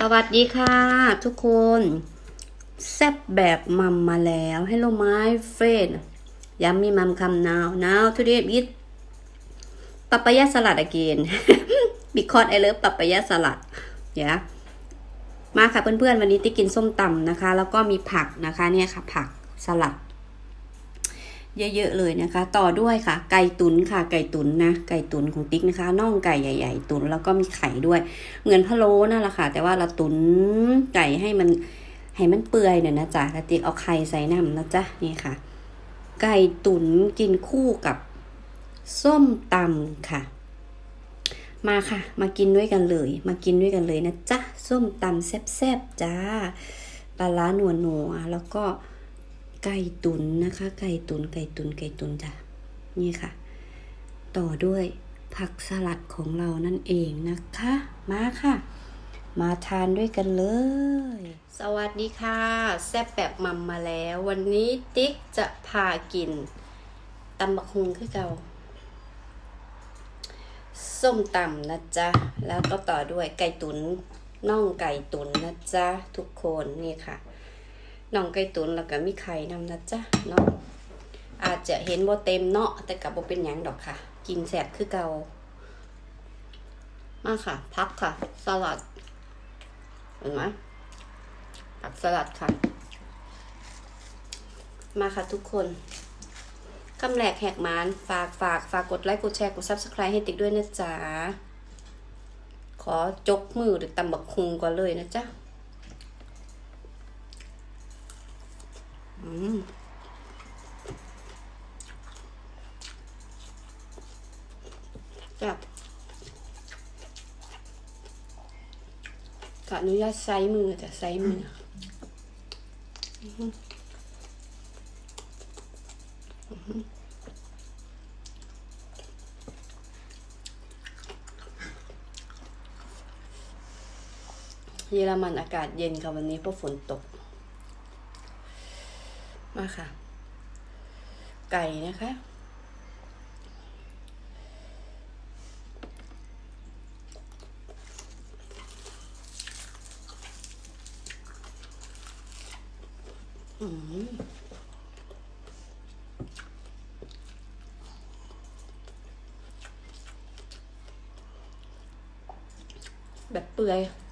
สวัสดีค่ะ ทุกคน แซบแบบมัมมาแล้ว Hello my friend ยำมีมัมคำ now now today eat papaya salad again because I love papaya salad เดี๋ยวมาค่ะเพื่อนๆ วันนี้ติ๊กกินส้มตำนะคะ แล้วก็มีผักนะคะเนี่ยค่ะ ผักสลัด เยอะๆเลยนะคะ ต่อด้วยค่ะ ไก่ตุนค่ะ ไก่ตุนนะ ไก่ตุนของติ๊กนะคะน่องไก่ใหญ่ ๆ ตุนแล้วก็มีไข่ด้วย เหมือนพะโล้นั่นแหละค่ะ แต่ว่าเราตุนไก่ให้มันให้มันเปื่อยเนี่ยนะจ๊ะแล้วติ๊กเอาไข่ใส่น้ำนะจ๊ะนี่ค่ะ ไก่ตุนกินคู่กับส้มตำค่ะ มาค่ะ มากินด้วยกันเลย มากินด้วยกันเลยนะจ๊ะ ส้มตำแซ่บๆจ้าปลาร้าหนัวหนัวๆแล้วก็ ไก่ตุนนะคะ ไก่ตุนไก่ตุนไก่ตุนจ้ะนี่ค่ะ ต่อด้วยผักสลัดของเรานั่นเองนะคะ มาค่ะ มาทานด้วยกันเลย สวัสดีค่ะ แซ่บแบบมัมมาแล้ว วันนี้ติ๊กจะพากินตำบักฮุงคือเก่าส้มตำนะจ๊ะ แล้วก็ต่อด้วยไก่ตุนน่องไก่ตุนนะจ๊ะ ทุกคนนี่ค่ะ น่องไก่ตุนแล้วก็มีไข่นำนะจ๊ะเนาะอาจจะเห็นว่าเต็มเนาะแต่กับว่าเป็นหยังดอกค่ะ กินแสบคือเก่ามาค่ะ พักค่ะ สลัดเห็นไหมผักสลัดค่ะ มาค่ะทุกคนคำแหลกแหกมานฝากฝากฝากกดไลค์กดแชร์กด subscribe ให้ติ๊กด้วยนะจ๊ะขอจกมือหรือตำบักคุงก่อนเลยนะจ๊ะ อืมจับขออนุญาตไซส์มือจ้ะไซส์มืออื้อหืออื้อหือเยอรมันอากาศเย็นค่ะวันนี้เพราะฝนตก มาค่ะ ไก่นะคะอืมแบบเปื่อย แ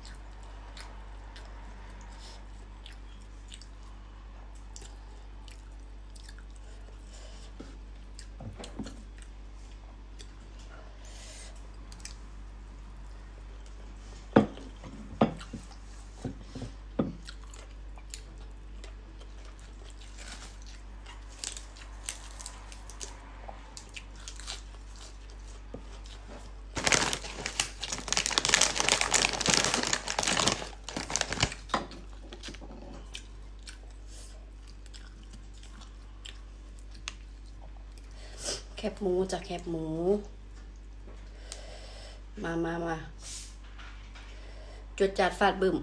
คบหมูจากแคบหมู มามามาจุดจัดฟาดบึ้ม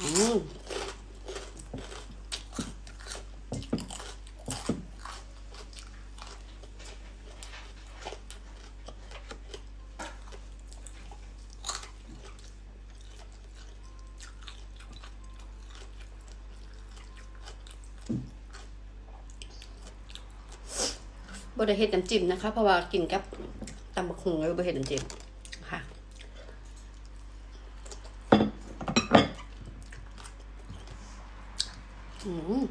อืม บไดเฮ็ดน้ำจิ้มนะคะ เพราะว่ากินกับตำบักหุ่งเลยบไดเฮ็ดน้ำจิ้มค่ะอืม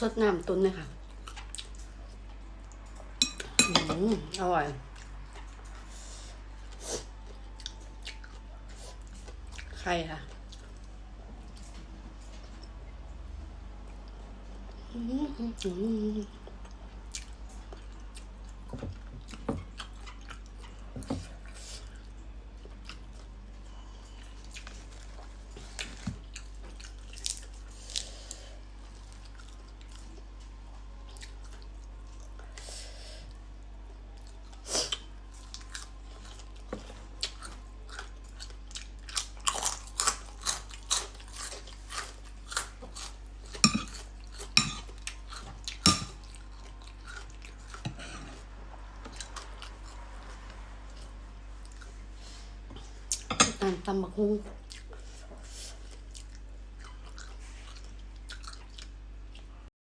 สดน้ำตุนหน่อยค่ะอืมอร่อยไข่ค่ะอืม ตำตำบักหุ่ง